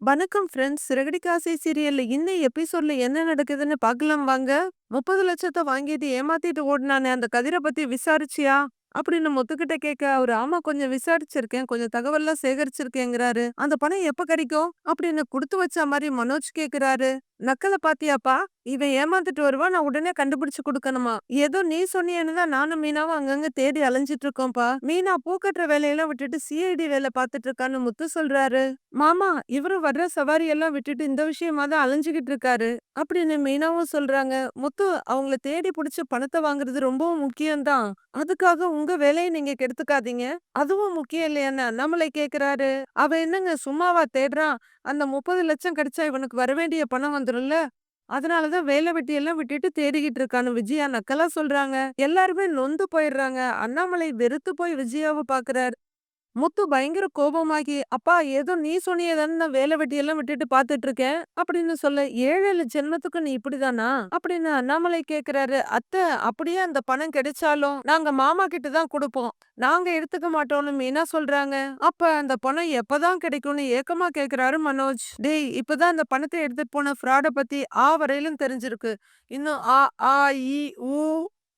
வணக்கம் ஃப்ரெண்ட்ஸ். சிறகடிக்காசை சீரியல்ல இந்த எபிசோட்ல என்ன நடக்குதுன்னு பார்க்கலாம் வாங்க. 30,00,000த்த வாங்கிட்டு ஏமாத்திட்டு ஓடினானே அந்த கதிர பத்தி விசாரிச்சியா? அப்படின்னு முத்துக்கிட்ட கேட்க, அவரு ஆமா கொஞ்சம் விசாரிச்சிருக்கேன். கொஞ்சம் தகவல்லாம் சேகரிச்சிருக்கேங்கிறாரு. அந்த பணம் எப்ப கிடைக்கும்? அப்படின்னு குடுத்து வச்ச மாதிரி மனோஜ் கேக்குறாரு நக்கல பாத்தியாப்பா? இவன் ஏமாத்துட்டு வருவா நான் உடனே கண்டுபிடிச்சு கொடுக்கணுமா ஏதோ நீ சொன்னியேன்னு தான் நானும் மீனாவும் அங்கங்க தேடி அலைஞ்சிட்டு இருக்கோம்ப்பா. மீனா பூ கட்டுற வேலையெல்லாம் விட்டுட்டு சிஐடி வேலை பார்த்துட்டு இருக்கான்னு முத்து சொல்றாரு. மாமா இவரும் வர்ற சவாரி எல்லாம் விட்டுட்டு இந்த விஷயமா தான் அலைஞ்சுகிட்டு இருக்காரு. அப்படின்னு மீனாவும் சொல்றாங்க. முத்து அவங்கள தேடி புடிச்சு பணத்தை வாங்குறது ரொம்பவும் முக்கியம் தான். அதுக்காக உங்க வேலையை நீங்க கெடுத்துக்காதீங்க. அதுவும் முக்கியம் இல்லையான்னு அண்ணாமலை கேக்குறாரு அவன் என்னங்க சும்மாவா தேடுறான்? அந்த முப்பது லட்சம் கிடைச்சா இவனுக்கு வரவேண்டிய பணம் வந்துடும்ல அதனால தான் வேலை வெட்டி எல்லாம் விட்டுட்டு தேடிக்கிட்டு இருக்கான்னு விஜயா நக்கலா சொல்றாங்க. எல்லாருமே நொந்து போயிடுறாங்க. அண்ணாமலை வெறுத்து போய் விஜயாவ பாக்குறாரு முத்து பயங்கர கோபமாகி, "அப்பா ஏதோ நீ சொன்னியே தானே நான் வேலை வெட்டியெல்லாம் விட்டுட்டு பாத்துட்டு இருக்கேன்." அப்படின்னு சொல்ல, "ஏழு ஜென்மத்துக்கு ஜென்மத்துக்கும் நீ இப்படிதானா?" அப்படின்னு அண்ணாமலை கேக்குறாரு "அத்தை அப்படியே அந்த பணம் கிடைச்சாலும் நாங்க மாமா கிட்ட தான் கொடுப்போம் நாங்க எடுத்துக்க மாட்டோம்னு" மீனா சொல்றாங்க. அப்ப அந்த பணம் எப்பதான் கிடைக்கும்னு ஏக்கமா கேக்குறாரு மனோஜ். "டேய் இப்பதான் அந்த பணத்தை எடுத்துட்டு போன ஃப்ராட பத்தி ஆ வரையிலும் தெரிஞ்சிருக்கு. இன்னும் ஆ ஆ, இ, ஊ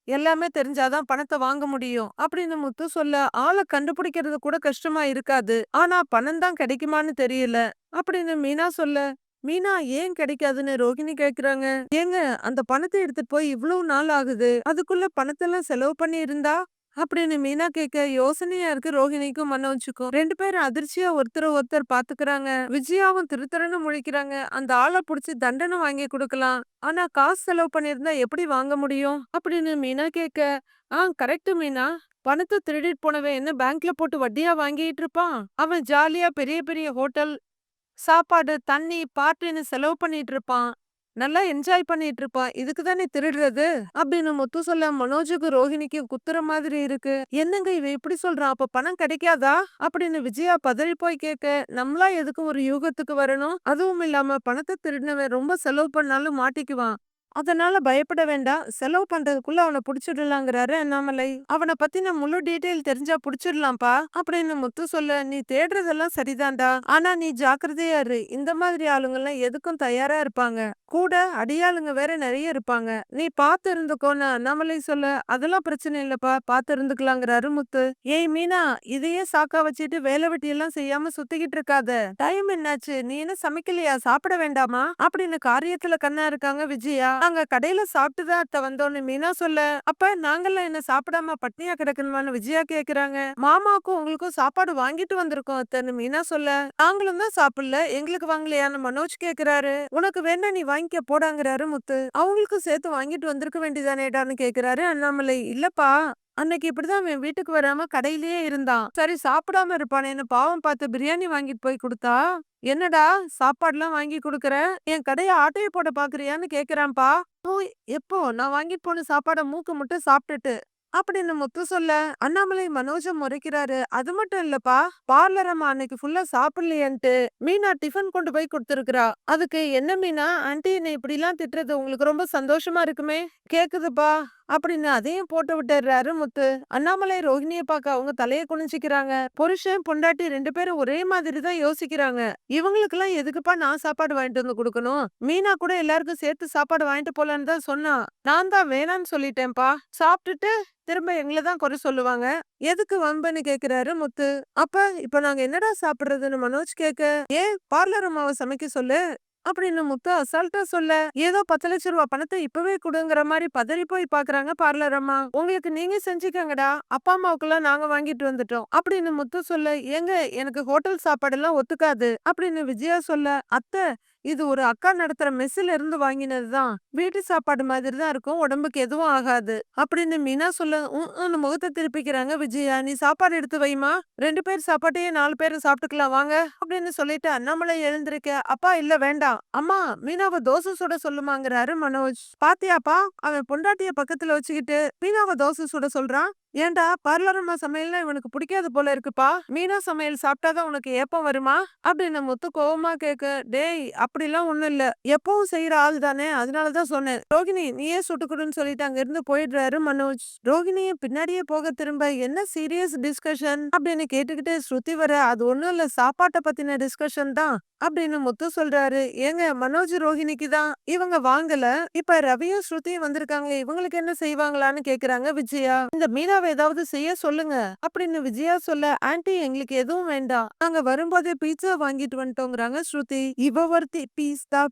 எல்லாமே தெரிஞ்சாதான் பணத்தை வாங்க முடியும்." அப்படின்னு முத்து சொல்ல, "ஆள கண்டுபிடிக்கிறது கூட கஷ்டமா இருக்காது. ஆனா பணம் தான் கிடைக்குமான்னு தெரியல." அப்படின்னு மீனா சொல்ல, "மீனா ஏன் கிடைக்காதுன்னு?" ரோகிணி கேக்குறாங்க "ஏங்க அந்த பணத்தை எடுத்துட்டு போய் இவ்வளவு நாள் ஆகுது. அதுக்குள்ள பணத்தெல்லாம் செலவு பண்ணி இருந்தா?" அப்படின்னு மீனா கேட்க யோசனையா இருக்கு ரோஹிணிக்கும் மனோஜுக்கும். ரெண்டு பேரும் அதிர்ச்சியா ஒருத்தர் ஒருத்தர் பாத்துக்கிறாங்க. விஜயாவும் திருதிருன்னு முழிக்கிறாங்க. அந்த ஆள புடிச்சு தண்டனை வாங்கி குடுக்கலாம். ஆனா காசு செலவு பண்ணியிருந்தா எப்படி வாங்க முடியும்? அப்படின்னு மீனா கேட்க, "ஆ கரெக்ட் மீனா. பணத்தை திருடிட்டு போனவன் என்ன பேங்க்ல போட்டு வட்டியா வாங்கிட்டு இருப்பான்? அவன் ஜாலியா பெரிய பெரிய ஹோட்டல், சாப்பாடு, தண்ணி, பார்ட்டின்னு செலவு பண்ணிட்டு இருப்பான். நல்லா என்ஜாய் பண்ணிட்டு இருப்பான். இதுக்கு தானே திருடுறது?" அப்படின்னு முத்து சொல்ல மனோஜுக்கு ரோஹிணிக்கு குத்துற மாதிரி இருக்கு. "என்னங்க இவன் இப்படி சொல்றான்? அப்ப பணம் கிடைக்காதா?" அப்படின்னு விஜயா பதறி போய் கேட்க, "நம்மளா எதுக்கு ஒரு யூகத்துக்கு வரணும்? அதுவும் இல்லாம பணத்தை திருடினவன் ரொம்ப செலவு பண்ணாலும் மாட்டிக்குவான். அதனால பயப்பட வேண்டாம். செலவு பண்றதுக்குள்ள அவன புடிச்சிடலாங்கிறாரு அண்ணாமலை. "அவன பத்தின முழு டீட்டெயில் தெரிஞ்சா புடிச்சிடலாம்ப்பா." அப்படின்னு முத்து சொல்ல, "நீ தேடுறதெல்லாம் சரிதான்டா. ஆனா நீ ஜாக்கிரதையா இரு. இந்த மாதிரி ஆளுங்கலாம் எதுக்கும் தயாரா இருப்பாங்க. கூட அடியாளுங்க வேற நிறைய இருப்பாங்க. நீ பார்த்து இருந்துக்கோன்னு" அண்ணாமலை சொல்ல, "அதெல்லாம் பிரச்சனை இல்லப்பா. பார்த்து இருந்துக்கலாங்கிறாரு முத்து. "ஏய் மீனா இதையே சாக்கா வச்சுட்டு வேலை வெட்டியெல்லாம் செய்யாம சுத்திக்கிட்டு இருக்காத. டைம் என்னாச்சு? நீ என்ன சமைக்கலையா? சாப்பிட வேண்டாமா?" அப்படின்னு காரியத்துல கண்ணா இருக்காங்க விஜயா. "நாங்க கடையில சாப்பிட்டுதான் அத்தை வந்தோன்னு மீனா சொல்ல, "அப்ப நாங்கெல்லாம் என்ன சாப்பிடாம பட்னியா கிடக்கணுமான்னு?" விஜயா கேக்குறாங்க. "மாமாவுக்கும் உங்களுக்கும் சாப்பாடு வாங்கிட்டு வந்திருக்கோம் அத்தைன்னு" மீனா சொல்ல, "நாங்களும் தான் சாப்பிடல. எங்களுக்கு வாங்கலையான்னு?" மனோஜ் கேக்குறாரு. "உனக்கு வேணா நீ வாங்கிக்க போடாங்கிறாரு முத்து. "அவங்களுக்கும் சேர்த்து வாங்கிட்டு வந்திருக்க வேண்டியதானேடான்னு?" கேக்குறாரு அண்ணாமலை. "இல்லப்பா அன்னைக்கு இப்படிதான் அவன் வீட்டுக்கு வராம கடையிலேயே இருந்தான். சரி சாப்பிடாம இருப்பானேன்னு பாவம் பார்த்து பிரியாணி வாங்கிட்டு போய் கொடுத்தா என்னடா சாப்பாடுலாம் வாங்கி கொடுக்குற என் கடைய ஆட்டைய போட பாக்குறியான்னு கேக்குறான்ப்பா. ஓ எப்போ? நான் வாங்கிட்டு போன சாப்பாட மூக்கு முட்டை சாப்பிட்டுட்டு. அப்படின்னு முத்து சொல்ல, அண்ணாமலை மனோஜம் முறைக்கிறாரு. அது மட்டும் இல்லப்பா, பார்லர் அம்மா அன்னைக்கு ஃபுல்லா சாப்பிடலையன்ட்டு மீனா டிஃபன் கொண்டு போய் கொடுத்துருக்குறா அதுக்கு என்ன மீனா ஆன்டி என்னை இப்படிலாம் திட்டுறது உங்களுக்கு ரொம்ப சந்தோஷமா இருக்குமே? கேக்குதுப்பா அப்படின்னு அதையும் போட்டு விட்டுறாரு முத்து. அண்ணாமலை ரோஹிணியை பார்க்க அவங்க தலையை குனிஞ்சுக்கிறாங்க. புருஷன் பொண்டாட்டி ரெண்டு பேரும் ஒரே மாதிரி தான் யோசிக்கிறாங்க. இவங்களுக்கெல்லாம் எதுக்குப்பா நான் சாப்பாடு வாங்கிட்டு வந்து கொடுக்கணும் மீனா கூட எல்லாருக்கும் சேர்த்து சாப்பாடு வாங்கிட்டு போலான்னு தான் சொன்னா. நான் தான் வேணான்னு சொல்லிட்டேன்ப்பா. சாப்பிட்டுட்டு திரும்ப எங்களை தான் குறை சொல்லுவாங்க. எதுக்கு வம்புன்னு கேக்குறாரு முத்து. அப்ப இப்ப நாங்க என்னடா சாப்பிடுறதுன்னு மனோஜ் கேட்க, ஏன் பார்லர் அம்மாவை சமைக்க சொல்லு. அப்படின்னு முத்து அசால்ட்டா சொல்ல, ஏதோ பத்து லட்சம் ரூபாய் பணத்தை இப்பவே கொடுங்கிற மாதிரி பதறி போய் பாக்குறாங்க பார்லர் அம்மா. "உங்களுக்கு நீங்க செஞ்சுக்கங்கடா. அப்பா அம்மாவுக்கெல்லாம் நாங்க வாங்கிட்டு வந்துட்டோம்." அப்படின்னு முத்து சொல்ல, "ஏங்க எனக்கு ஹோட்டல் சாப்பாடெல்லாம் ஒத்துக்காது." அப்படின்னு விஜயா சொல்ல, "அத்தை இது ஒரு அக்கா நடத்துற மெஸ்ஸுல இருந்து வாங்கினது தான். வீட்டு சாப்பாடு மாதிரி தான் இருக்கும். உடம்புக்கு எதுவும் ஆகாது." அப்படின்னு மீனா சொல்ல, உன்னு முகத்தை திருப்பிக்கிறாங்க விஜயா. "நீ சாப்பாடு எடுத்து வைமா ரெண்டு பேர் சாப்பாட்டையே நாலு பேரும் சாப்பிட்டுக்கலாம் வாங்க." அப்படின்னு சொல்லிட்டு அண்ணாமலை எழுந்திருக்க, "அப்பா இல்ல வேண்டாம். அம்மா மீனாவை தோசை சுட சொல்லுமாங்கிறாரு மனோஜ். "பாத்தியாப்பா அவன் பொண்டாட்டிய பக்கத்துல வச்சுக்கிட்டு மீனாவை தோசை சுட சொல்றான். ஏன்டா பார்லரம்மா சமையல்னா இவனுக்கு பிடிக்காது போல இருக்குப்பா. மீனா சமையல் சாப்பிட்டாதான் உனக்கு ஏப்பம் வருமா? அப்படின்னு முத்து கோவமா கேட்க டேய் அப்படிலாம் ஒண்ணும் இல்ல. எப்பவும் செய்யற ஆள் தானே. அதனாலதான் சொன்னேன். ரோகிணி நீயே சுட்டுக்குடுன்னு சொல்லிட்டு அங்க இருந்து போயிடுறாரு மனோஜ். ரோகிணியை பின்னாடியே போக திரும்ப என்ன சீரியஸ் டிஸ்கஷன் அப்படின்னு கேட்டுக்கிட்டே ஸ்ருதி வர அது ஒண்ணும் இல்ல. சாப்பாட்டை பத்தின டிஸ்கஷன் தான். அப்படின்னு முத்து சொல்றாரு. ஏங்க மனோஜ் ரோஹிணிக்கு தான். இவங்க வாங்கல. இப்ப ரவியும் ஸ்ருதியும் வந்திருக்காங்க. இவங்களுக்கு என்ன செய்வாங்களான்னு கேக்குறாங்க விஜயா? இந்த மீனாவை ஏதாவது செய்ய சொல்லுங்க. அப்படின்னு விஜயா சொல்ல ஆன்டி எங்களுக்கு எதுவும் வேண்டாம். நாங்க வரும்போதே பீட்சா வாங்கிட்டு வந்துட்டோங்கிறாங்க ஸ்ருதி. இவ ஒருத்தி பீஸ்தா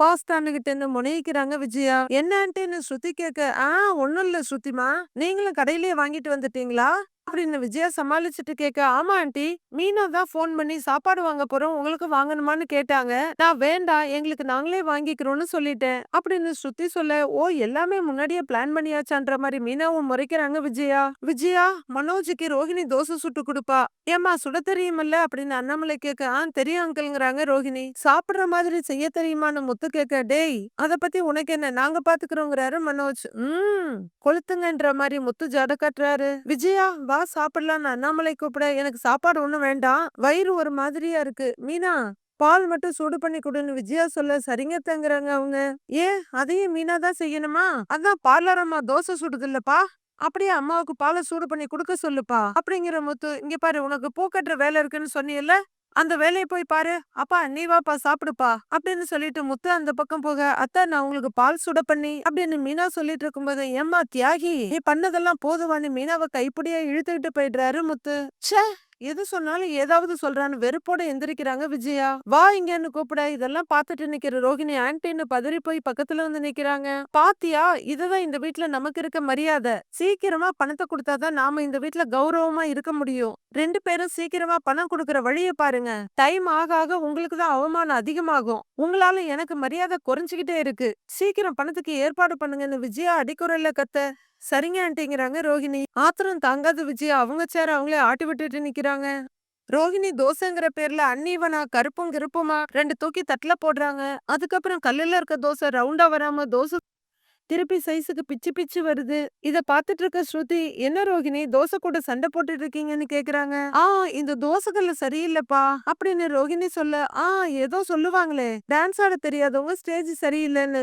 பாஸ்தானுகிட்ட முனைக்கிறாங்க விஜயா. என்னன்ட்டுன்னு ஸ்ருதி கேட்க ஆ ஒண்ணும் இல்ல ஸ்ருதிமா நீங்களும் கடையிலேயே வாங்கிட்டு வந்துட்டீங்களா? அப்படின்னு விஜயா சமாளிச்சுட்டு கேட்க ஆமா ஆண்டி மீனா தான் ஃபோன் பண்ணி சாப்பாடு வாங்க போறோம் உங்களுக்கு வாங்கணுமான்னு கேட்டாங்க. நான் வேண்டாம் எங்களுக்கு நாங்களே வாங்கிக்கிறோம்னு சொல்லிட்டேன் அப்படின்னு ஸ்ருதி சொல்ல ஓ எல்லாமே முன்னாடியே பிளான் பண்ணியாச்சான்ற மாதிரி மீனாவும் முறைக்கிறாங்க விஜயா. விஜயா மனோஜுக்கு ரோஹிணி தோசை சுட்டு கொடுப்பா. ஏமா சுட தெரியுமல்ல? அப்படின்னு அண்ணாமலை கேட்க ஆ தெரியும் அங்கிள்ங்கிறாங்க ரோஹிணி. சாப்பிடுற மாதிரி செய்ய தெரியுமான்னு முத்து கேட்க டேய் அத பத்தி உனக்கு என்ன? நாங்க பாத்துக்கிறோங்கிறாரு மனோஜ். உம் கொளுத்துங்கன்ற மாதிரி முத்து ஜட கட்டுறாரு. விஜயா வா சாப்பிடலான்னு அண்ணாமலை கூப்பிட எனக்கு சாப்பாடு ஒண்ணும் வேண்டாம். வயிறு ஒரு மாதிரியா இருக்கு. மீனா பால் மட்டும் சூடு பண்ணி கொடுன்னு விஜயா சொல்ல சரிங்க தங்குறாங்க அவங்க. ஏன்? அதையும் மீனா தான் செய்யணுமா? அதான் பார்லர் அம்மா தோசை சுடுது இல்லப்பா அப்படியே அம்மாவுக்கு பாலை சூடு பண்ணி கொடுக்க சொல்லுப்பா. அப்படிங்கிற முத்து இங்க பாரு உனக்கு பூ கட்டுற வேலை இருக்குன்னு சொன்னியல்ல? அந்த வேலையை போய் பாரு. அப்பா நீ வாப்பா சாப்பிடுப்பா. அப்படின்னு சொல்லிட்டு முத்து அந்த பக்கம் போக அத்தா நான் உங்களுக்கு பால் சுட பண்ணி அப்படின்னு மீனா சொல்லிட்டு இருக்கும்போது ஏம்மா தியாகி நீ பண்ணதெல்லாம் போதுவான்னு மீனாவை கைப்பிடியே இழுத்துக்கிட்டு போயிடுறாரு முத்து. ச்சே! எது சொன்னாலும் ஏதாவது சொல்றான்னு வெறுப்போட எந்திரிக்கிறாங்க விஜயா. வா இங்கன்னு கூப்பிட. இதெல்லாம் பாத்துட்டு நிக்கிற ரோஹிணி ஆன்டின்னு பதறி போய் பக்கத்துல வந்து நிக்கிறாங்க. பாத்தியா இதுதான் இந்த வீட்ல நமக்கு இருக்க மரியாதை. சீக்கிரமா பணத்தை கொடுத்தாதான் நாம இந்த வீட்ல கௌரவமா இருக்க முடியும். ரெண்டு பேரும் சீக்கிரமா பணம் கொடுக்கற வழிய பாருங்க. டைம் ஆக ஆக உங்களுக்கு தான் அவமானம் அதிகமாகும். உங்களால எனக்கு மரியாதை குறைஞ்சுகிட்டே இருக்கு. சீக்கிரம் பணத்துக்கு ஏற்பாடு பண்ணுங்கன்னு விஜயா அடிக்குறல்ல கத்த. சரிங்க ஆண்டிங்கிறாங்க. ரோஹிணி ஆத்திரம் தாங்காத விஜய். அவங்க சேர அவங்களே ஆட்டி விட்டுட்டு நிக்கிறாங்க. ரோஹிணி தோசைங்கிற பேர்ல அன்னீவனா கருப்பும் கிருப்புமா ரெண்டு தூக்கி தட்டுல போடுறாங்க. அதுக்கப்புறம் கல்லுல இருக்க தோசை ரவுண்டா வராம தோசை திருப்பி சைஸுக்கு பிச்சு பிச்சு வருது. இத பாத்துட்டு இருக்க ஸ்ருதி என்ன ரோஹிணி தோசை கூட சண்டை போட்டுட்டு இருக்கீங்கன்னு கேக்குறாங்க. ஆ இந்த தோசைகள்ல சரியில்லைப்பா. அப்படின்னு ரோஹிணி சொல்ல ஆ ஏதோ சொல்லுவாங்களே. டான்ஸ் ஆட தெரியாதவங்க ஸ்டேஜ் சரியில்லைன்னு.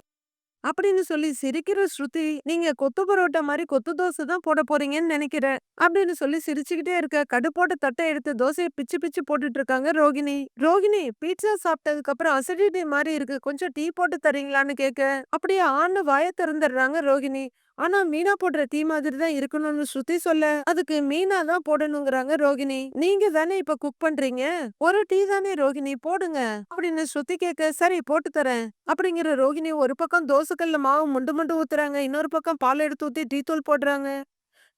அப்படின்னு சொல்லி சிரிக்கிற ஸ்ருதி நீங்க கொத்து பரோட்டா மாதிரி கொத்து தோசை தான் போட போறீங்கன்னு நினைக்கிறேன் அப்படின்னு சொல்லி சிரிச்சுக்கிட்டே இருக்க கடுப்போட்ட தட்டை எடுத்து தோசையை பிச்சு பிச்சு போட்டுட்டு இருக்காங்க ரோகிணி. ரோகிணி பீட்சா சாப்பிட்டதுக்கு அப்புறம் அசிடிட்டி மாதிரி இருக்கு கொஞ்சம் டீ போட்டு தரீங்களான்னு கேட்க அப்படியே ஆண்டு வாய திறந்துடுறாங்க ரோகிணி. ஆனா மீனா போடுற டீ மாதிரி தான் இருக்கணும்னு ஸ்ருதி சொல்ல அதுக்கு மீனா தான் போடணுங்கிறாங்க ரோகிணி. நீங்க தானே இப்ப குக் பண்றீங்க? ஒரு டீ தானே ரோகிணி போடுங்க. அப்படின்னு ஸ்ருதி கேட்க சரி போட்டு தரேன். அப்படிங்கிற ரோகிணி ஒரு பக்கம் தோசைக்கல்ல மாவு முண்டு முண்டு ஊத்துறாங்க. இன்னொரு பக்கம் பால் எடுத்து ஊத்தி டீ தூள் போடுறாங்க.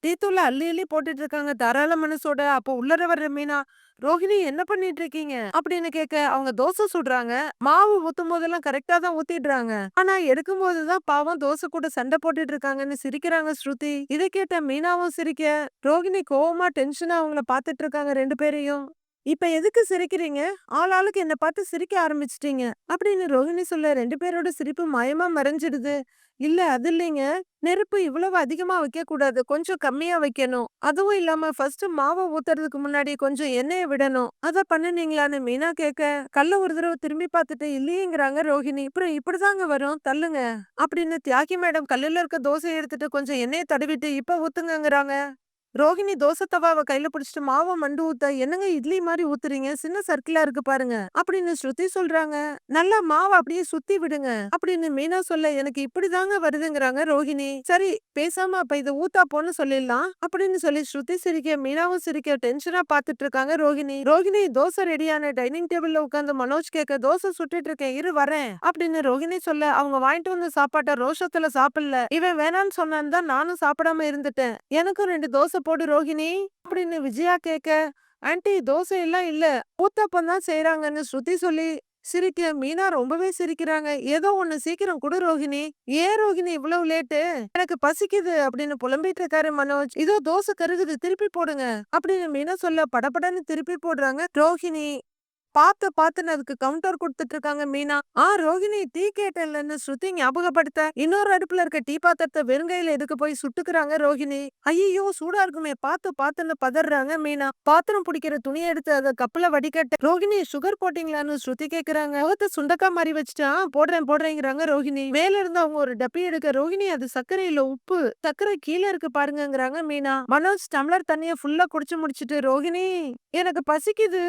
டீத்தூள் அள்ளி அள்ளி போட்டுட்டு இருக்காங்க தாராள மனசோட அப்போ உள்ளர வர்ற மீனா ரோஹிணி என்ன பண்ணிட்டு இருக்கீங்க அப்படின்னு கேட்க அவங்க தோசை சுடுறாங்க. மாவு ஊத்தும் போதெல்லாம் கரெக்டா தான் ஊத்திடுறாங்க. ஆனா எடுக்கும் போதுதான் பாவம் தோசை கூட சண்டை போட்டுட்டு இருக்காங்கன்னு சிரிக்கிறாங்க ஸ்ருதி. இதை கேட்ட மீனாவும் சிரிக்க ரோஹிணி கோவமா டென்ஷனா அவங்கள பாத்துட்டு இருக்காங்க ரெண்டு பேரையும். இப்ப எதுக்கு சிரிக்கிறீங்க? ஆள் ஆளுக்கு என்ன பார்த்து சிரிக்க ஆரம்பிச்சிட்டீங்க. அப்படின்னு ரோஹிணி சொல்ல ரெண்டு பேரோட சிரிப்பு மயமா மறைஞ்சிடுது. இல்ல அது இல்லைங்க. நெருப்பு இவ்வளவு அதிகமா வைக்க கூடாது கொஞ்சம் கம்மியா வைக்கணும். அதுவும் இல்லாம ஃபர்ஸ்ட் மாவை ஊத்துறதுக்கு முன்னாடி கொஞ்சம் எண்ணெயை விடணும். அத பண்ணுனீங்களான்னு மீனா கேட்க கல்ல ஒரு தடவை திரும்பி பார்த்துட்டு இல்லையேங்கிறாங்க ரோஹிணி. அப்புறம் இப்படிதாங்க வரும். தள்ளுங்க. அப்படின்னு தியாகி மேடம் கல்லுல இருக்க தோசையை எடுத்துட்டு கொஞ்சம் எண்ணெயை தடவிட்டு இப்ப ஊத்துங்கிறாங்க ரோஹிணி தோசை தவாவை கையில பிடிச்சிட்டு மாவை மண்டு ஊத்த என்னங்க இட்லி மாதிரி ஊத்துறீங்க? சின்ன சர்க்கிளா இருக்கு பாருங்க அப்படின்னு ஸ்ருதி சொல்றாங்க. நல்லா மாவை அப்படியே சுத்தி விடுங்க அப்படின்னு மீனா சொல்ல எனக்கு இப்படிதாங்க வருதுங்கிறாங்க ரோஹிணி சரி பேசாம அப்ப இதை ஊத்தா போன்னு சொல்லிடலாம் அப்படின்னு சொல்லி ஸ்ருதி சிரிக்க மீனாவும் சிரிக்க டென்ஷனா பாத்துட்டு இருக்காங்க ரோஹிணி ரோஹிணி தோசை ரெடியான டைனிங் டேபிள்ல உட்காந்து மனோஜ் கேட்க தோசை சுட்டுட்டு இருக்கேன் இரு வரேன் அப்படின்னு ரோஹிணி சொல்ல அவங்க வாங்கிட்டு வந்த சாப்பாட்டை ரோஷத்துல சாப்பிடல. இவன் வேணான்னு சொன்னான்னு தான் நானும் சாப்பிடாம இருந்துட்டேன். எனக்கும் ரெண்டு தோசை போடு ரோஹிணி அப்படின்னு விஜயா கேட்க ஆன்டி தோசை எல்லாம் இல்ல ஊத்தப்பம் தான் செய்யறாங்கன்னு ஸ்ருதி சொல்லி சிரிக்க மீனா ரொம்பவே சிரிக்கிறாங்க. ஏதோ ஒண்ணு சீக்கிரம் குடு ரோஹிணி ஏன் ரோஹிணி இவ்வளவு லேட்டு? எனக்கு பசிக்குது அப்படின்னு புலம்பிட்டு இருக்காரு மனோஜ். இதோ தோசை கருகுது திருப்பி போடுங்க அப்படின்னு மீனா சொல்ல படபடன்னு திருப்பி போடுறாங்க ரோஹிணி பார்த்து பார்த்துன்னு அதுக்கு கவுண்டர் கொடுத்துட்டு இருக்காங்க மீனா. ஆ ரோகிணி டீ கேட்டலன்னு ஸ்ருதி ஞாபகப்படுத்த. இன்னொரு அடுப்புல இருக்க டீ பாத்திரத்தை வெறுங்கையில எடுக்க போய் சுட்டுக்கிறாங்க ரோகிணி? ஐயோ சூடா இருக்குமே. பார்த்து பார்த்துன்னு பதறாங்க மீனா. பாத்திரம் பிடிக்கிற துணியை எடுத்து அதை கப்பல வடிகட்ட. ரோகிணி சுகர் போட்டீங்களான்னு ஸ்ருதி கேக்குறாங்க. முகத்தை சுண்டக்கா மாதிரி வச்சுட்டா போடுறேன் போடுறேங்கிறாங்க ரோகிணி. மேல இருந்து அவங்க ஒரு டப்பி எடுக்க ரோகிணி அது சர்க்கரை இல்ல உப்பு. சர்க்கரை கீழே இருக்கு பாருங்கிறாங்க மீனா. மனோஜ் டம்ளர் தண்ணிய ஃபுல்லா குடிச்சு முடிச்சிட்டு ரோகிணி எனக்கு பசிக்குது.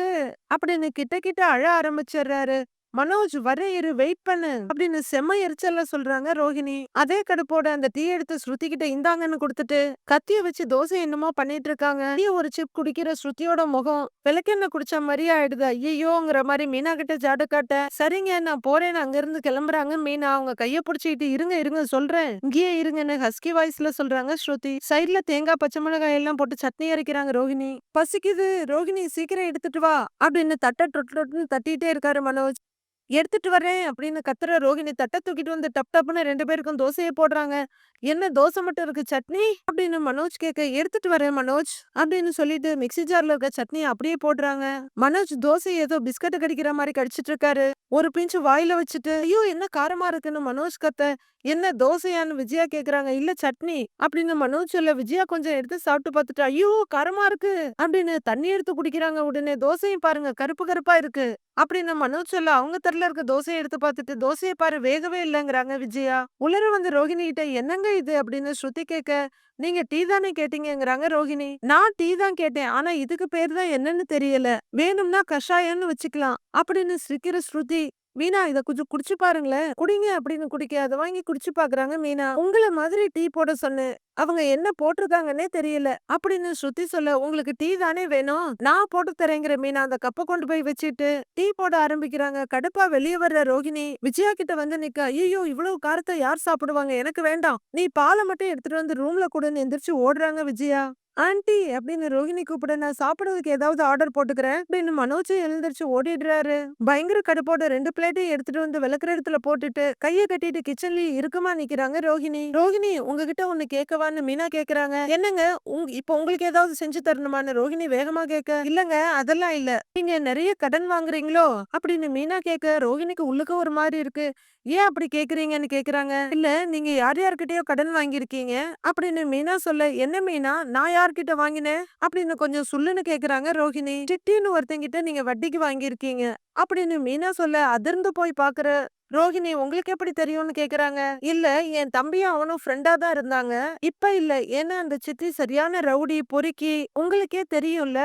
அப்படின்னு கிட்ட கிட்ட அழ ஆரம்பிச்சிடுறாரு மனோஜ் வர இரு வெயிட் பண்ணு அப்படின்னு செம்ம எரிச்சல்ல சொல்றாங்க ரோஹிணி. அதே கடுப்போட அந்த டீ எடுத்து ஸ்ருதி கிட்ட இந்தாங்கன்னு கொடுத்துட்டு கத்திய வச்சு தோசை என்னமோ பண்ணிட்டு இருக்காங்க டீ ஒரு சிப் குடிக்கிற ஸ்ருதியோட முகம் விளக்கெண்ணெய் குடிச்ச மாதிரி ஆயிடுது. ஐயோங்கிற மாதிரி மீனா கிட்ட ஜாடு காட்ட சரிங்க நான் போறேன் அங்க இருந்து கிளம்புறாங்க மீனா அவங்க கைய புடிச்சிட்டு இருங்க இருங்க சொல்றேன். இங்கேயே இருங்கன்னு ஹஸ்கி வாய்ஸ்ல சொல்றாங்க ஸ்ருதி. சைட்ல தேங்காய் பச்சை மிளகாய் எல்லாம் போட்டு சட்னி அரைக்கிறாங்க ரோஹிணி. பசிக்குது ரோஹிணி சீக்கிரம் எடுத்துட்டு வா அப்படின்னு தட்ட டொட்டு டொட்டுன்னு தட்டிட்டே இருக்காரு மனோஜ். எடுத்துட்டு வரேன் அப்படின்னு கத்துற ரோகிணி தட்டை தூக்கிட்டு வந்து டப் டப்னு ரெண்டு பேருக்கும் தோசையை போடுறாங்க. என்ன தோசை மட்டும் இருக்கு சட்னி? அப்படின்னு மனோஜ் கேட்க எடுத்துட்டு வரேன் மனோஜ் அப்படின்னு சொல்லிட்டு மிக்ஸி ஜார்ல இருக்க சட்னி அப்படியே போடுறாங்க. மனோஜ் தோசை ஏதோ பிஸ்கட் கடிக்கிற மாதிரி கடிச்சிட்டு இருக்காரு. ஒரு பிஞ்சு வாயில வச்சுட்டு ஐயோ! என்ன காரமா இருக்குன்னு மனோஜ் கத்த என்ன தோசையான்னு விஜயா கேக்குறாங்க இல்ல சட்னி? அப்படின்னு மனோஜ் சொல்ல விஜயா கொஞ்சம் எடுத்து சாப்பிட்டு பார்த்துட்டு ஐயோ! காரமா இருக்கு! அப்படின்னு தண்ணி எடுத்து குடிக்கிறாங்க உடனே தோசையும் பாருங்க கருப்பு கருப்பா இருக்கு! அப்படின்னு மனோஜ் சொல்ல அவங்க தெருல இருக்க தோசையை எடுத்து பார்த்துட்டு தோசையை பாரு வேகவே இல்லைங்கிறாங்க விஜயா. உலர வந்து ரோஹிணி கிட்ட என்னங்க இது? அப்படின்னு ஸ்ருதி கேட்க நீங்க டீ தானே கேட்டீங்கிறாங்க ரோஹிணி நான் டீ தான் கேட்டேன் ஆனா இதுக்கு பேர் தான் என்னன்னு தெரியல. வேணும்னா கஷாயம்னு வச்சுக்கலாம். அப்படின்னு சிரிக்கிற ஸ்ருதி மீனா இத கொஞ்சம் குடிச்சு பாருங்களேன். குடிங்க அப்படின்னு குடிக்க அதை வாங்கி குடிச்சு பாக்குறாங்க மீனா. உங்கள மாதிரி டீ போட சொன்னேன். அவங்க என்ன போட்டிருக்காங்கன்னே தெரியல. அப்படின்னு ஸ்ருதி சொல்ல உங்களுக்கு டீ தானே வேணும்? நான் போட்டு தரேங்கிற மீனா அந்த கப்பை கொண்டு போய் வச்சுட்டு டீ போட ஆரம்பிக்கிறாங்க. கடுப்பா வெளியே வர்ற ரோகிணி விஜயா கிட்ட வந்து நிக்க ஐயோ இவ்வளவு காரத்தை யார் சாப்பிடுவாங்க? எனக்கு வேண்டாம். நீ பாலை மட்டும் எடுத்துட்டு வந்து ரூம்ல கூடன்னு எந்திரிச்சு ஓடுறாங்க விஜயா. ஆன்ட்டி அப்படின்னு ரோஹிணி கூப்பிட நான் சாப்பிடுறதுக்கு ஏதாவது ஆர்டர் போட்டுக்கிறேன் அப்படின்னு மனோஜ் எழுந்திரிச்சு ஓடிடுறாரு. பயங்கர கடுப்போட ரெண்டு பிளேட்டையும் எடுத்துட்டு வந்து விளக்குற இடத்துல போட்டுட்டு கையை கட்டிட்டு கிச்சன்லயே இருக்குமா நிக்கிறாங்க ரோஹிணி. ரோஹிணி உங்ககிட்ட ஒண்ணு கேட்கவான்னு மீனா கேக்குறாங்க. என்னங்க? உங்க இப்ப உங்களுக்கு ஏதாவது செஞ்சு தரணுமான்னு ரோஹிணி வேகமா கேட்க இல்லங்க அதெல்லாம் இல்ல. நீங்க நிறைய கடன் வாங்குறீங்களோ? அப்படின்னு மீனா கேட்க ரோஹிணிக்கு உள்ளுக்க ஒரு மாதிரி இருக்கு. ஏன் அப்படி கேக்குறீங்கன்னு கேக்குறாங்க. இல்ல நீங்க யார் யார்கிட்டயோ கடன் வாங்கியிருக்கீங்க? அப்படின்னு மீனா சொல்ல என்ன மீனா? நான் யார்கிட்ட வாங்கினேன்? அப்படின்னு கொஞ்சம் சொல்லுன்னு கேக்குறாங்க ரோஹிணி. சிட்டின்னு ஒருத்தங்கிட்ட நீங்க வட்டிக்கு வாங்கியிருக்கீங்க. அப்படின்னு மீனா சொல்ல அதிர்ந்து போய் பாக்குற ரோஹிணி உங்களுக்கு எப்படி தெரியும்னு கேக்குறாங்க. இல்ல என் தம்பியும் அவனும் ஃப்ரெண்டா தான் இருந்தாங்க. இப்ப இல்ல. ஏன்னா அந்த சித்தி சரியான ரவுடி பொறுக்கி உங்களுக்கே தெரியும்ல.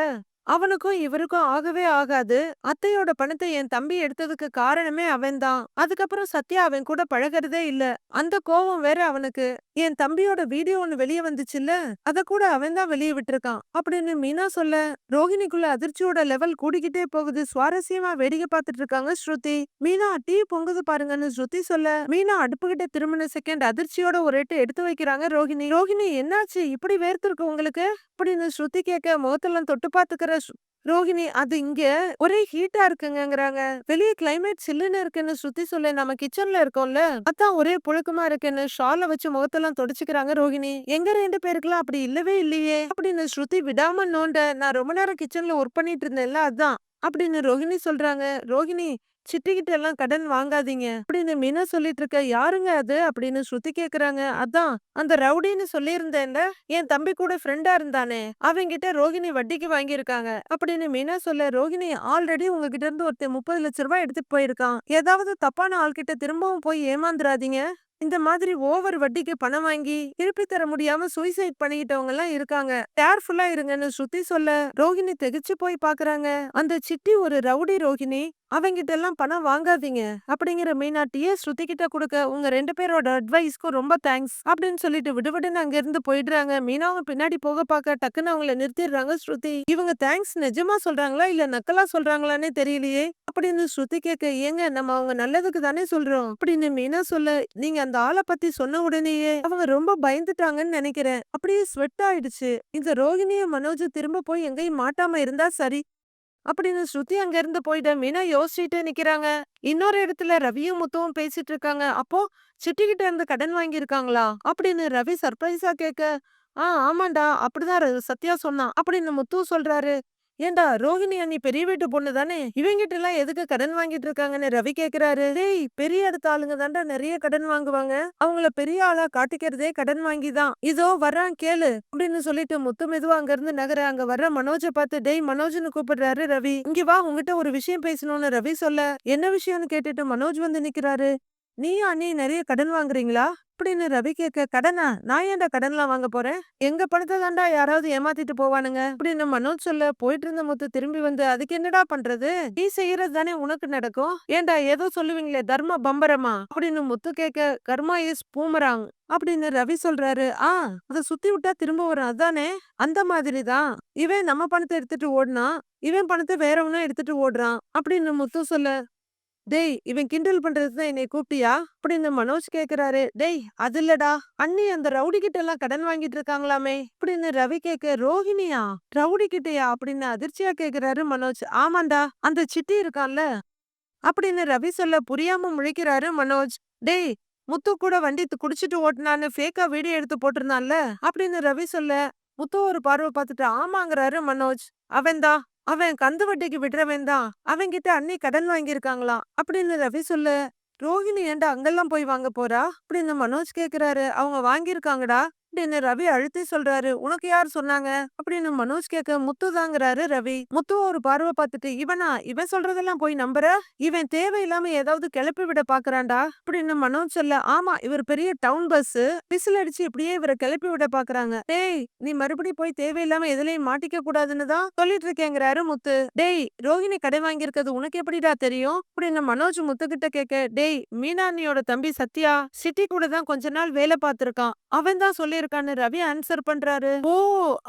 அவனுக்கும் இவருக்கும் ஆகவே ஆகாது. அத்தையோட பணத்தை என் தம்பி எடுத்ததுக்கு காரணமே அவன்தான் அதுக்கப்புறம் சத்யா அவன் கூட பழகுறதே இல்ல. அந்த கோவம் வேற அவனுக்கு. என் தம்பியோட வீடியோ ஒண்ணு வெளியே வந்துச்சுல்ல? அத கூட அவன் தான் வெளியே விட்டுருக்கான். அப்படின்னு மீனா சொல்ல ரோஹிணிக்குள்ள அதிர்ச்சியோட லெவல் கூடிக்கிட்டே போகுது. சுவாரஸ்யமா வேடிக்கை பார்த்துட்டு இருக்காங்க ஸ்ருதி. மீனா டீ பொங்குது பாருங்கன்னு ஸ்ருதி சொல்ல மீனா அடுப்புகிட்ட திரும்பின செகண்ட் அதிர்ச்சியோட ஒரு எட்டு எடுத்து வைக்கிறாங்க ரோஹிணி. ரோஹிணி என்னாச்சு? இப்படி வேர்த்திருக்கு உங்களுக்கு? அப்படின்னு ஸ்ருதி கேட்க முகத்தெல்லாம் தொட்டு பாத்துக்கிற ரோஹிணி அது இங்க ஒரே ஹீட்டா இருக்குங்கிறாங்க வெளியே கிளைமேட் சில்லுன்னு இருக்குன்னு சுத்தி சொல்ல நம்ம கிச்சன்ல இருக்கோம்ல அதான் ஒரே புழுக்கமா இருக்குன்னு ஷால வச்சு முகத்தெல்லாம் தொடச்சுக்கிறாங்க ரோஹிணி எங்க ரெண்டு பேருக்குலாம் அப்படி இல்லவே இல்லையே அப்படின்னு ஸ்ருதி விடாம நோண்ட நான் ரொம்ப நேரம் கிச்சன்ல ஒர்க் பண்ணிட்டு இருந்தேன்ல அதான் அப்படின்னு ரோஹிணி சொல்றாங்க. ரோஹிணி சிட்டிக்கிட்ட எல்லாம் கடன் வாங்காதீங்க. அப்படின்னு மீனா சொல்லிட்டு இருக்க யாருங்க அது? அப்படின்னு ஸ்ருதி கேக்குறாங்க. அதான் அந்த ரவுடின்னு சொல்லியிருந்தேன்ல என் தம்பி கூட ஃப்ரெண்டா இருந்தானே அவங்கிட்ட ரோகிணி வட்டிக்கு வாங்கியிருக்காங்க. அப்படின்னு மீனா சொல்ல ரோகிணி ஆல்ரெடி உங்ககிட்ட இருந்து ஒருத்தன் முப்பது லட்ச ரூபாய் எடுத்துட்டு போயிருக்கான். ஏதாவது தப்பான ஆள்கிட்ட திரும்பவும் போய் ஏமாந்துடாதீங்க இந்த மாதிரி ஓவர் வட்டிக்கு பணம் வாங்கி திருப்பி தர முடியாம சூசைட் பண்ணிக்கிட்டவங்க எல்லாம் இருக்காங்க. கேர்ஃபுல்லா இருங்கன்னு ஸ்ருதி சொல்ல ரோஹிணி தெகிச்சு போய் பாக்குறாங்க. அந்த சிட்டி ஒரு ரவுடி ரோகிணி அவங்கிட்ட எல்லாம் பணம் வாங்காதீங்க அப்படிங்கிற மீனாட்டியே ஸ்ருதி கிட்ட கொடுக்க உங்க ரெண்டு பேரோட அட்வைஸ்க்கும் ரொம்ப தேங்க்ஸ் அப்படின்னு சொல்லிட்டு விடுவிடுன்னு அங்க இருந்து போயிடுறாங்க. மீனாவும் பின்னாடி போக பார்க்க டக்குன்னு அவங்கள நிறுத்திடுறாங்க ஸ்ருதி. இவங்க தேங்க்ஸ் நிஜமா சொல்றாங்களா? இல்ல நக்கலா சொல்றாங்களான்னே தெரியலையே அப்படின்னு ஸ்ருதி கேட்க ஏங்க நம்ம அவங்க நல்லதுக்கு தானே சொல்றோம் அப்படின்னு மீனா சொல்ல நீங்க அந்த ஆளை பத்தி சொன்ன உடனேயே அவங்க ரொம்ப பயந்துட்டாங்கன்னு நினைக்கிறேன். அப்படியே ஸ்வெட் ஆயிடுச்சு. இந்த ரோகிணிய மனோஜ் திரும்ப போய் எங்கேயும் மாட்டாம இருந்தா சரி அப்படின்னு ஸ்ருதி அங்க இருந்து போயிட்ட மீனா யோசிச்சுட்டே நிக்கிறாங்க. இன்னொரு இடத்துல ரவியும் முத்துவும் பேசிட்டு இருக்காங்க. அப்போ சிட்டிகிட்ட இருந்து கடன் வாங்கியிருக்காங்களா? அப்படின்னு ரவி சர்ப்ரைஸா கேட்க ஆ ஆமாண்டா அப்படிதான் சத்யா சொன்னான் அப்படின்னு முத்து சொல்றாரு. ஏண்டா ரோஹிணி அண்ணி பெரிய வீட்டு பொண்ணு தானே? இவங்கிட்ட எல்லாம் எதுக்கு கடன் வாங்கிட்டு இருக்காங்கன்னு ரவி கேக்குறாரு. டேய் பெரிய இடத்து ஆளுங்க தாண்டா நிறைய கடன் வாங்குவாங்க. அவங்கள பெரிய ஆளா காட்டிக்கிறதே கடன் வாங்கி தான். இதோ வர்றான் கேளு அப்படின்னு சொல்லிட்டு முத்து மெதுவா அங்க இருந்து நகர அங்க வர்ற மனோஜை பார்த்து டேய் மனோஜ்னு கூப்பிடுறாரு ரவி. இங்க வா உங்ககிட்ட ஒரு விஷயம் பேசணும்னு ரவி சொல்ல. என்ன விஷயம்னு கேட்டுட்டு மனோஜ் வந்து நிக்கிறாரு. நீயும் அண்ணி நிறைய கடன் வாங்குறீங்களா? அப்படின்னு ரவி கேட்க கடனா? நான் ஏன்டா கடன்லாம் வாங்க போறேன்? எங்க பணத்தை தாண்டா யாராவது ஏமாத்திட்டு போவானுங்க? அப்படின்னு மனோஜ் சொல்ல போயிட்டு இருந்த முத்து திரும்பி வந்து அதுக்கு என்னடா பண்றது? நீ செய்யறது தானே உனக்கு நடக்கும்? ஏன்டா ஏதோ சொல்லுவீங்களே தர்ம பம்பரமா? அப்படின்னு முத்து கேட்க கர்மா இஸ் பூமராங். அப்படின்னு ரவி சொல்றாரு ஆ அத சுத்தி விட்டா திரும்ப வரும் அதானே? அந்த மாதிரி தான். இவன் நம்ம பணத்தை எடுத்துட்டு ஓடினா இவன் பணத்தை வேறவனும் எடுத்துட்டு ஓடுறான். அப்படின்னு முத்து சொல்ல டேய் இவன் கிண்டல் பண்றதுதான் என்னை கூப்பிட்டியா? அப்படின்னு மனோஜ் கேக்குறாரு. டேய் அது இல்லடா. அண்ணி அந்த ரவுடி கிட்ட எல்லாம் கடன் வாங்கிட்டு இருக்காங்களாமே? அப்படின்னு ரவி கேக்க ரோஹிணியா? ரவுடி கிட்டயா? அப்படின்னு அதிர்ச்சியா கேக்குறாரு மனோஜ். ஆமாண்டா அந்த சிட்டி இருக்கான்ல? அப்படின்னு ரவி சொல்ல புரியாம முழிக்கிறாரு மனோஜ். டேய் முத்து கூட வண்டி குடிச்சிட்டு ஓட்டினான்னு ஃபேக்கா வீடியோ எடுத்து போட்டிருந்தான்ல? அப்படின்னு ரவி சொல்ல முத்து ஒரு பார்வை பார்த்துட்டு ஆமாங்கிறாரு மனோஜ். அவன்தான் அவன் கந்து வட்டிக்கு விடுறவன் தான். அவன்கிட்ட அன்னி கடன் வாங்கியிருக்காங்களாம் அப்படின்னு ரவி சொல்லு. ரோஹிணி ஏன்டா அங்கெல்லாம் போய் வாங்க போறா? அப்படின்னு மனோஜ் கேக்குறாரு. அவங்க வாங்கியிருக்காங்கடா. அப்படின்னு ரவி அழுத்தி சொல்றாரு உனக்கு யார் சொன்னாங்க? அப்படின்னு மனோஜ் கேட்க முத்து தாங்கிறாரு ரவி. முத்து ஒரு பார்வை பார்த்துட்டு இவனா? இவன் சொல்றதெல்லாம் போய் நம்புற? இவன் தேவையில்லாம ஏதாவது கிளப்பி விட பாக்குறான்டா? அப்படின்னு மனோஜ் சொல்ல ஆமா இவர் பெரிய டவுன் பஸ். பிசில் அடிச்சு இப்படியே இவரை கிளப்பி விட பாக்குறாங்க. டேய் நீ மறுபடியும் போய் தேவையில்லாம எதுலயும் மாட்டிக்க கூடாதுன்னு தான் சொல்லிட்டு இருக்கேங்கிறாரு முத்து. டேய் ரோஹிணி கடை வாங்கியிருக்கிறது உனக்கு எப்படிடா தெரியும்? அப்படின்னு மனோஜ் முத்து கிட்ட கேட்க டேய் மீனானியோட தம்பி சத்யா சிட்டி கூட தான் கொஞ்ச நாள் வேலை பார்த்திருக்கான். அவன் தான் சொல்லியிருக்கான்னு ரவி ஆன்சர் பண்றாரு. ஓ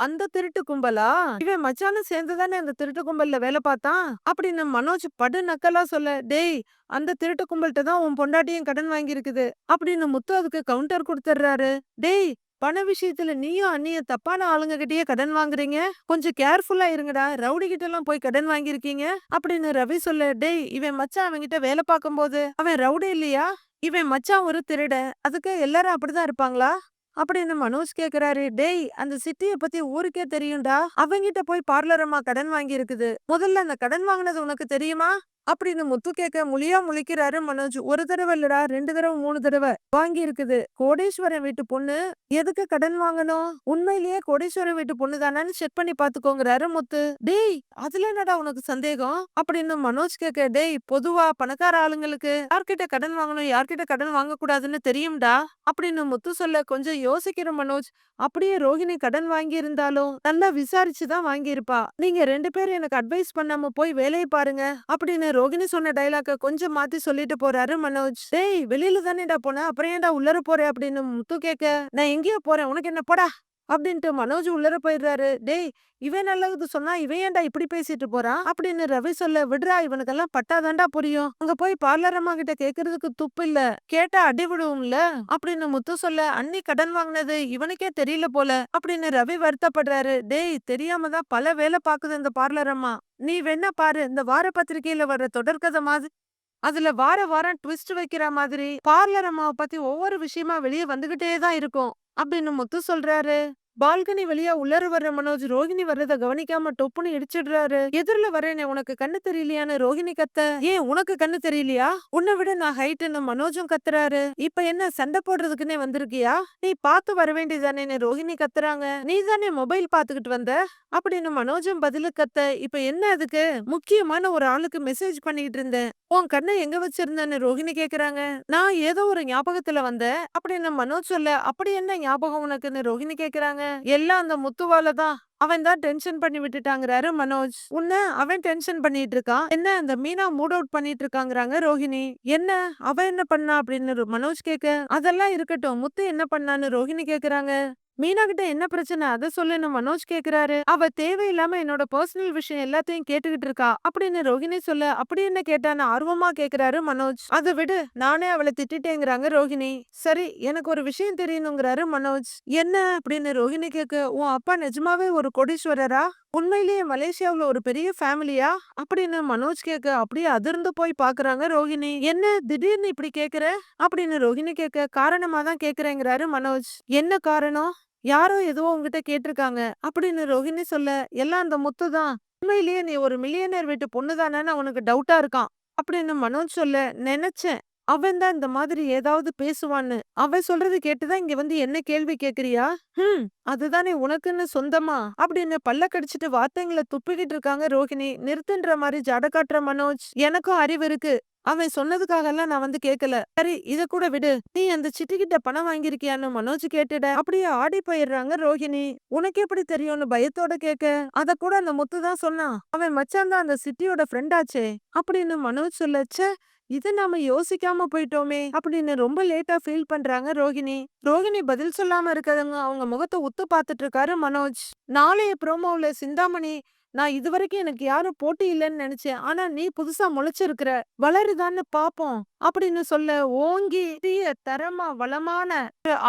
அந்த திருட்டு கும்பலா? இவன் மச்சானும் சேர்ந்துதானே அந்த திருட்டு கும்பல்ல வேலை பார்த்தான்? அப்படின்னு மனோஜ் படு நக்கலா சொல்ல டேய் அந்த திருட்டு கும்பல்கிட்ட தான் உன் பொண்டாட்டியும் கடன் வாங்கியிருக்குது அப்படின்னு முத்து அதுக்கு கவுண்டர் கொடுத்துட்றாரு டேய் பண விஷயத்துல நீயும் அண்ணியும் தப்பான ஆளுங்க கிட்டயே கடன் வாங்குறீங்க? கொஞ்சம் கேர்ஃபுல்லா இருங்கடா. ரவுடி கிட்ட எல்லாம் போய் கடன் வாங்கியிருக்கீங்க? அப்படின்னு ரவி சொல்ல டேய் இவன் மச்சான் அவன்கிட்ட வேலை பார்க்கும் போது அவன் ரவுடி இல்லையா? இவன் மச்சான் ஒரு திருட. அதுக்கு எல்லாரும் அப்படிதான் இருப்பாங்களா? அப்படின்னு மனோஜ் கேக்குறாரு. டேய் அந்த சிட்டிய பத்தி ஊருக்கே தெரியும்டா. அவங்கிட்ட போய் பார்லரம்மா கடன் வாங்கி இருக்குது முதல்ல அந்த கடன் வாங்கினது உனக்கு தெரியுமா? அப்படின்னு முத்து கேட்க முழியா முழிக்கிறாரு மனோஜ். ஒரு தடவை இல்லடா ரெண்டு தடவை மூணு தடவை வாங்கி இருக்குது. கோடீஸ்வரன் வீட்டு பொண்ணு எதுக்கு கடன் வாங்கணும்? உண்மையிலேயே கோடீஸ்வரன் வீட்டு பொண்ணு தானு செக் பண்ணி பாத்துக்கோங்கிறாரு முத்து. டேய் அதுல என்னடா உனக்கு சந்தேகம்? அப்படின்னு மனோஜ் கேட்க டேய் பொதுவா பணக்கார ஆளுங்களுக்கு யார்கிட்ட கடன் வாங்கணும் யார்கிட்ட கடன் வாங்க கூடாதுன்னு தெரியும்டா? அப்படின்னு முத்து சொல்ல கொஞ்சம் யோசிக்கிற மனோஜ் அப்படியே ரோஹிணி கடன் வாங்கி இருந்தாலும் நல்லா விசாரிச்சுதான் வாங்கியிருப்பா. நீங்க ரெண்டு பேரும் எனக்கு அட்வைஸ் பண்ணாம போய் வேலையை பாருங்க அப்படின்னு ரோகிணி சொன்ன டைலாக்க கொஞ்சம் மாத்தி சொல்லிட்டு போறாரு மனோஜ். டேய் வெளியில தானேடா போன? அப்புறம் ஏன்டா உள்ளர போற? அப்படின்னு முத்து கேட்க நான் எங்கேயோ போறேன். உனக்கு என்ன? போடா. அப்படின்ட்டு மனோஜ் உள்ளர போயிடுறாரு. டேய் இவன் நல்லது சொன்னா இவன் ஏன்டா இப்படி பேசிட்டு போறான் அப்படின்னு ரவி சொல்ல விடுறா இவனுக்கெல்லாம் பட்டாதாண்டா புரியும். அங்க போய் பார்லர் அம்மா கிட்ட கேக்குறதுக்கு துப்பு இல்ல. கேட்டா அடி விடுவோம்ல அப்படின்னு முத்து சொல்ல அண்ணி கடன் வாங்கினது இவனுக்கே தெரியல போல. அப்படின்னு ரவி வருத்தப்படுறாரு. டேய் தெரியாம தான் பல வேலை பாக்குது இந்த பார்லர் அம்மா. நீ வேணா பாரு இந்த வார பத்திரிகையில வர்ற தொடர்கதை மாதிரி அதுல வார வாரம் ட்விஸ்ட் வைக்கிற மாதிரி பார்லர் அம்மாவை பத்தி ஒவ்வொரு விஷயமா வெளியே வந்துகிட்டே தான் இருக்கும். அப்படின்னு முத்து சொல்றாரு. பால்கனி வழியா உள்ளர வர்ற மனோஜ் ரோஹிணி வர்றத கவனிக்காம டொப்புன்னு இடிச்சிடுறாரு. எதிரில வரேனே உனக்கு கண்ணு தெரியலையான்னு ரோஹிணி கத்த. ஏன் உனக்கு கண்ணு தெரியலையா? உன்னை விட நான் ஹைட்னு மனோஜும் கத்துறாரு. இப்ப என்ன சண்டை போடுறதுக்குன்னே வந்திருக்கியா? நீ பார்த்து வர வேண்டியதானேன்னு ரோஹிணி கத்துறாங்க. நீ தானே மொபைல் பாத்துக்கிட்டு வந்த? அப்படின்னு மனோஜும் பதிலு கத்த. இப்ப என்ன அதுக்கு? முக்கியமான ஒரு ஆளுக்கு மெசேஜ் பண்ணிட்டு இருந்தேன். உன் கண்ணை எங்க வச்சிருந்தேன்னு ரோஹிணி கேக்குறாங்க. நான் ஏதோ ஒரு ஞாபகத்துல வந்தேன். அப்படின்னு மனோஜ் சொல்ல. அப்படி என்ன ஞாபகம் உனக்குன்னு? ரோஹிணி கேக்குறாங்க. எல்லாம் அந்த முத்துவால தான். அவன் தான் டென்ஷன் பண்ணி விட்டுட்டாங்கிறாரு மனோஜ். உன்ன அவன் டென்ஷன் பண்ணிட்டு இருக்கான். என்ன அந்த மீனா மூட் அவுட் பண்ணிட்டு இருக்காங்கறாங்க ரோஹிணி? என்ன? அவ என்ன பண்ணா அப்படின்னு மனோஜ் கேக்க. அதெல்லாம் இருக்கட்டும். முத்து என்ன பண்ணான்னு ரோஹிணி கேக்குறாங்க. மீனா கிட்ட என்ன பிரச்சனை? அதை சொல்லுன்னு மனோஜ் கேக்குறாரு. அவ தேவையில்லாம என்னோட பர்சனல் விஷயம் எல்லாத்தையும் கேட்டுக்கிட்டு இருக்கா. அப்படின்னு ரோஹிணி சொல்ல அப்படி என்ன கேட்டான்னு ஆர்வமா கேக்குறாரு மனோஜ். அதை விடு நானே அவளை திட்டேங்கிறாங்க ரோஹிணி. சரி எனக்கு ஒரு விஷயம் தெரியணுங்கிறாரு மனோஜ். என்ன? அப்படின்னு ரோஹிணி கேக்கு உன் அப்பா நிஜமாவே ஒரு கோடீஸ்வரரா? உண்மையிலேயே மலேசியாவில் ஒரு பெரிய ஃபேமிலியா அப்படின்னு மனோஜ் கேக்க அப்படியே அதிர்ந்து போய் பாக்குறாங்க ரோஹிணி. என்ன திடீர்னு இப்படி கேக்குற? அப்படின்னு ரோஹிணி கேக்க காரணமா தான் கேக்குறேங்கிறாரு மனோஜ். என்ன காரணம்? யாரோ ஏதோ உங்ககிட்ட கேட்டிருக்காங்க. அப்படின்னு ரோஹிணி சொல்ல எல்லாம் அந்த முத்து தான். உண்மையிலேயே நீ ஒரு மில்லியனர் வீட்டு பொண்ணு தானேன்னு அவனுக்கு டவுட்டா இருக்கான். அப்படின்னு மனோஜ் சொல்ல நினைச்சேன். அவன் தான் இந்த மாதிரி ஏதாவது பேசுவான்னு. அவன் சொல்றது கேட்டுதான் இங்க வந்து என்ன கேள்வி கேக்குறியா ஹம் அதுதானே உனக்குன்னு சொந்தமா? அப்படின்னு பல்ல கடிச்சிட்டு வார்த்தைங்களை துப்பிக்கிட்டு இருக்காங்க ரோஹிணி நிறுத்துன்ற மாதிரி ஜட காட்டுற மனோஜ். எனக்கும் அறிவு இருக்கு. அவன் சொன்னதுக்காகலாம் நான் வந்து கேட்கல சரி இத கூட விடு. நீ அந்த சிட்டிகிட்ட பணம் வாங்கியிருக்கியான்னு மனோஜ் கேட்டுட. அப்படியே ஆடி போயிடுறாங்க ரோஹிணி. உனக்கு எப்படி தெரியும்னு பயத்தோட கேட்க அத கூட அந்த முத்து தான் சொன்னான். அவன் மச்சான் தான் அந்த சிட்டியோட ஃப்ரெண்டாச்சே அப்படின்னு மனோஜ் சொல்லச்ச இதை நாம யோசிக்காம போயிட்டோமே அப்படின்னு ரொம்ப லேட்டா ஃபீல் பண்றாங்க ரோஹிணி. ரோஹிணி பதில் சொல்லாம இருக்கிறவங்க அவங்க முகத்தை உத்து பார்த்துட்டு இருக்காரு மனோஜ். நாளைய ப்ரோமோவில் சிந்தாமணி நான் இதுவரைக்கும் எனக்கு யாரும் போட்டி இல்லைன்னு நினைச்சேன். ஆனா நீ புதுசா முளைச்சிருக்கிற வளருதான்னு பாப்போம் அப்படின்னு சொல்ல ஓங்கி தீய தரமா வளமான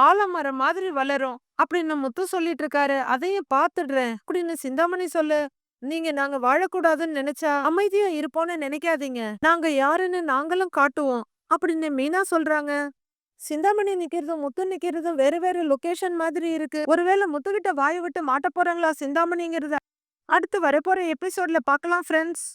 ஆலமரம் மாதிரி வளரும் அப்படின்னு முத்து சொல்லிட்டு இருக்காரு அதையும் பாத்துடுறேன் அப்படின்னு சிந்தாமணி சொல்லு. நீங்க நாங்க வாழக்கூடாதுன்னு நினைச்சா அமைதியா இருப்போம்னு நினைக்காதீங்க. நாங்க யாருன்னு நாங்களும் காட்டுவோம் அப்படின்னு மீனா சொல்றாங்க. சிந்தாமணி நிக்கிறதும் முத்து நிக்கிறதும் வேற வேற லொகேஷன் மாதிரி இருக்கு. ஒருவேளை முத்துக்கிட்ட வாயை விட்டு மாட்ட போறாங்களா சிந்தாமணிங்கிறத அடுத்து வரப்போற எபிசோட்ல பார்க்கலாம் ஃப்ரெண்ட்ஸ்